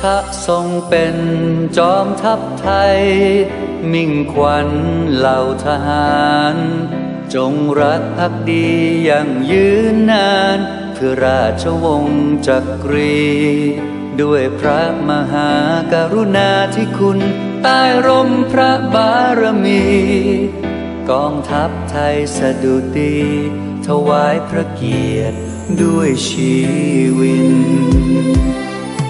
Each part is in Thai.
ถ้าทรงเป็นจอมทัพไทย มิ่งขวัญเหล่าทหาร จงรักภักดีอย่างยืนนานเพื่อราชวงศ์จักรี ด้วยพระมหากรุณาธิคุณใต้ร่มพระบารมี กองทัพไทยสะดุดี ถวายพระเกียรติด้วยชีวิน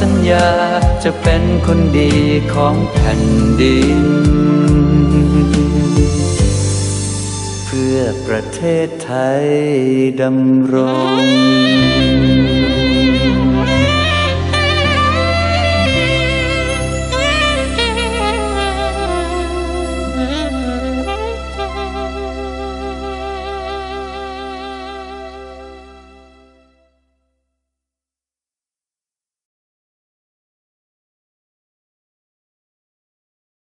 สัญญาจะเป็นคนดีของแผ่นดิน เพื่อประเทศไทยดำรง